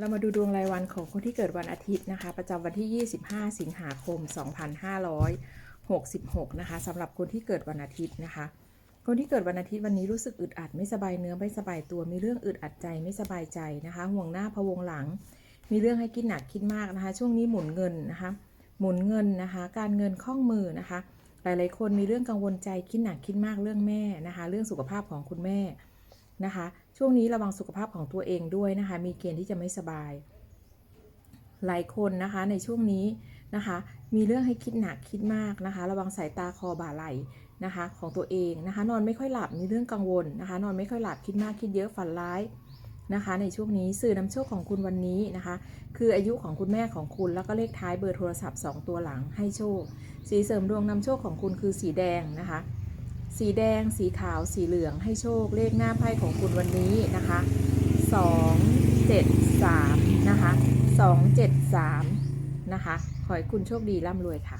เรามาดูดวงรายวันของคนที่เกิดวันอาทิตย์นะคะ ประจำวันที่ 25 สิงหาคม 2566 นะคะสำหรับคนที่เกิดวันอาทิตย์นะคะ คนที่เกิดวันอาทิตย์วันนี้รู้สึกอึดอัดไม่สบายเนื้อไม่สบายตัวมีเรื่องอึดอัดใจไม่สบายใจนะคะ ห่วงหน้าพะวงหลัง มีเรื่องให้คิดหนักคิดมากนะคะ ช่วงนี้หมุนเงินนะคะ หมุนเงินนะคะ การเงินคล่องมือนะคะ หลายๆ คนมีเรื่องกังวลใจคิดหนักคิดมากเรื่องแม่นะคะ เรื่องสุขภาพของคุณแม่ นะคะ ช่วงนี้ระวังสุขภาพของตัวเองด้วยนะคะ มีเกณฑ์ที่จะไม่สบาย หลายคนนะคะในช่วงนี้นะคะ มีเรื่องให้คิดหนักคิดมากนะคะ ระวังสายตาคอบ่าไหลนะคะของตัวเองนะคะ นอนไม่ค่อยหลับมีเรื่องกังวลนะคะ นอนไม่ค่อยหลับคิดมากคิดเยอะฝันร้ายนะคะในช่วงนี้สื่อนำโชคของคุณวันนี้นะคะ คืออายุของคุณแม่ของคุณแล้วก็เลขท้ายเบอร์โทรศัพท์ 2 ตัวหลังให้โชค สีเสริมดวงนำโชคของคุณคือสีแดงนะคะ สีแดง สีขาว สีเหลืองให้โชคเลขหน้าไพ่ของคุณวันนี้นะคะ 2 7 3 นะคะ 2 7 3 นะคะ ขอให้คุณโชคดีร่ำรวยค่ะ